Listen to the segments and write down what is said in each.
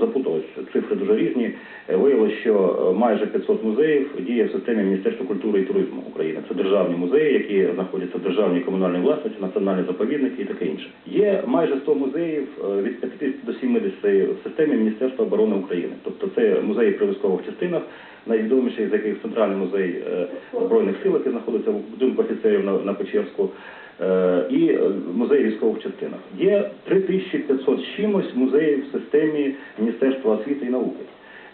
запуталось. Цифри дуже різні. Е, Виявилось, що е, майже 500 музеїв діє в системі Міністерства культури і туризму України. Це державні музеї, які знаходяться в державній комунальній власності, національні заповідники і таке інше. Є майже 100 музеїв е, від 50 до 70 в системі Міністерства оборони України. Тобто це музеї при військових частинах, найвідоміший з яких центральний музей е, збройних сил, який знаходиться в будинку офіцерів на, на Печерську. Е, і е, музей військових частинах. Є 3500 з чимось музеїв в системі Міністерства освіти і науки.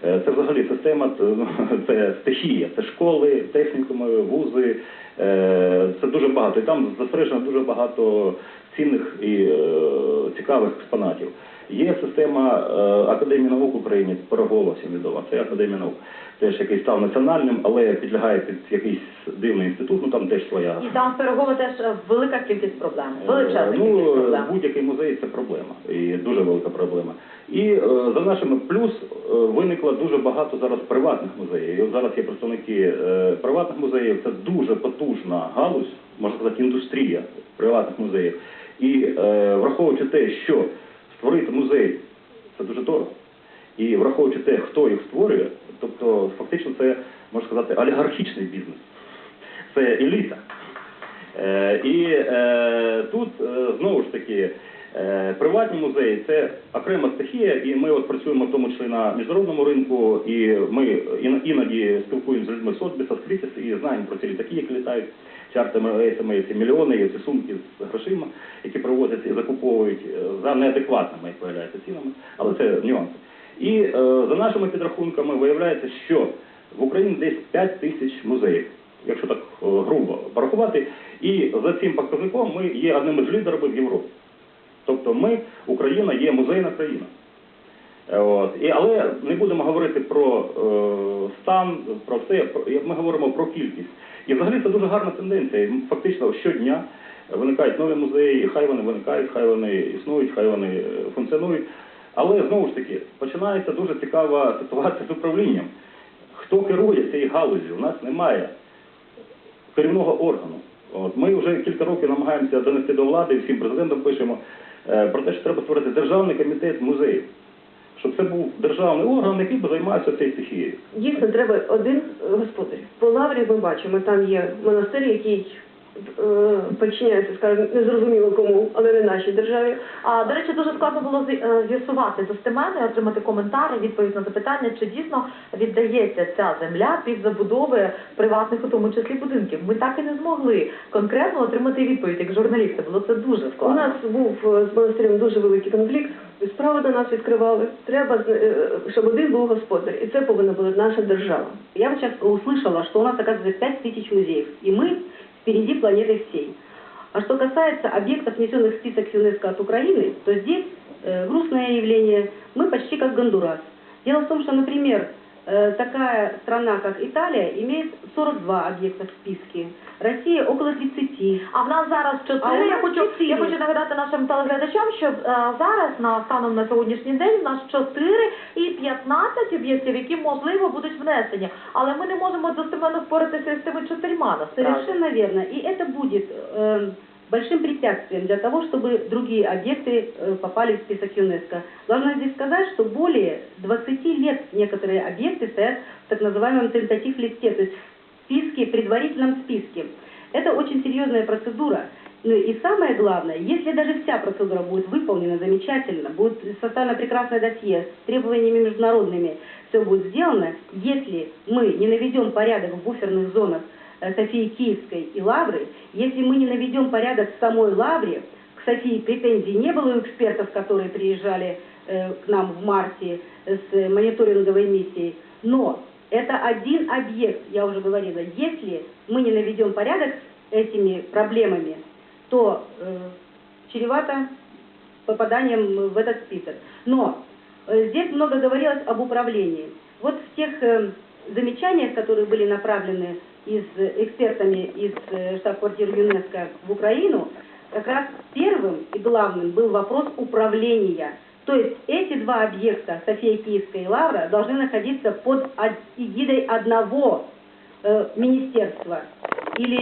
Це взагалі система, ну, це стихія, це школи, технікуми, вузи. Це дуже багато. І там застережено дуже багато цінних і цікавих експонатів. Є система е, Академії наук України, Пирогова всім відома, це Академія наук. Теж який став національним, але підлягає під якийсь дивний інститут, ну там теж своя І там в Пирогово теж е, велика кількість проблем. Величезна Е, кількість Ну, проблем. будь-який музей це проблема, і дуже велика проблема. І за нашими плюс виникло дуже багато зараз приватних музеїв. І от зараз є представники приватних музеїв. Це дуже потужна галузь, можна сказати, індустрія приватних музеїв. І враховуючи те, що створити музей це дуже дорого. І враховуючи те, хто їх створює, тобто фактично це можна сказати олігархічний бізнес. Це еліта. Е, і е, тут е, знову ж таки е, приватні музеї це окрема стихія, і ми от працюємо в тому числі на міжнародному ринку, і ми іноді спілкуємося з людьми з Сотбіса, з Крітіс, і знаємо про ці літаки, які літають чартами ці мільйони, ці сумки з грошима, які привозять і закуповують е, за неадекватними, як виявляється, цінами, але це нюанси. І е, за нашими підрахунками виявляється, що в Україні десь 5 тисяч музеїв якщо так е, грубо порахувати. І за цим показником ми є одним із лідерів Європі. Тобто ми, Україна, є музейна країна. Е, От. І, але не будемо говорити про е, стан, про все, про- ми говоримо про кількість. І взагалі це дуже гарна тенденція. Фактично щодня виникають нові музеї, хай вони виникають, хай вони існують, хай вони е, функціонують. Але знову ж таки починається дуже цікава ситуація з управлінням. Хто керує цією галузю? У нас немає керівного органу. От ми вже кілька років намагаємося донести до влади, всім президентам пишемо е, про те, що треба створити державний комітет музеїв, щоб це був державний орган, який би займався цією стихією. Дійсно, треба один господар. По лаврі ми бачимо, там є монастир, який е, підчиняється, скажімо, незрозуміло кому, але не нашій державі. А до речі, дуже складно було зі- е, з'ясувати достеменно, і отримати коментар, і відповідь на запитання, чи дійсно віддається ця земля під забудови приватних, у тому числі будинків. Ми так і не змогли конкретно отримати відповідь як журналісти. Було це дуже У складно. нас був е, з монастирем дуже великий конфлікт. Справу до нас відкривали. Треба, зна- е, щоб один був господар, і це повинна була наша держава. Я вот сейчас услышала, что у нас, оказывается, 5 тысяч музеев, и мы впереди планеты всей. А что касается объектов, внесенных в список ЮНЕСКО от Украины, то здесь э, грустное явление. Мы почти как Гондурас. Дело в том, что, например, э, такая страна, как Италия, имеет 42 объекта в списке, Россия около 30. А в нас зараз А чотири. у Я нас хочу чотири. я хочу нагадати нашим телеглядачам, що е, зараз на станом на сьогоднішній день в нас 4 і 15 об'єктів, які можливо будуть внесені. Але ми не можемо достеменно впоратися з цими чотирма насправді. Совершенно верно. И это будет э, большим препятствием для того, чтобы другие объекты э, попали в список ЮНЕСКО. Должна здесь сказать, что более 20 лет некоторые объекты стоят в так называемом тентатив листе, то есть в списке, предварительном списке. Это очень серьезная процедура. Ну и самое главное, если даже вся процедура будет выполнена замечательно, будет составлено прекрасное досье с требованиями международными, все будет сделано, если мы не наведем порядок в буферных зонах э, Софии Киевской и Лавры, если мы не наведем порядок в самой Лавре, к Софии претензий не было у экспертов, которые приезжали э, к нам в марте э, с мониторинговой миссией, но это один объект, я уже говорила, если мы не наведем порядок с этими проблемами, то э, чревато попаданием в этот список. Но э, здесь много говорилось об управлении. Вот в тех э, замечаниях, которые были направлены из, э, экспертами из э, штаб-квартиры ЮНЕСКО в Украину, как раз первым и главным был вопрос управления. То есть эти два объекта, София Киевская и Лавра, должны находиться под од- эгидой одного э, министерства или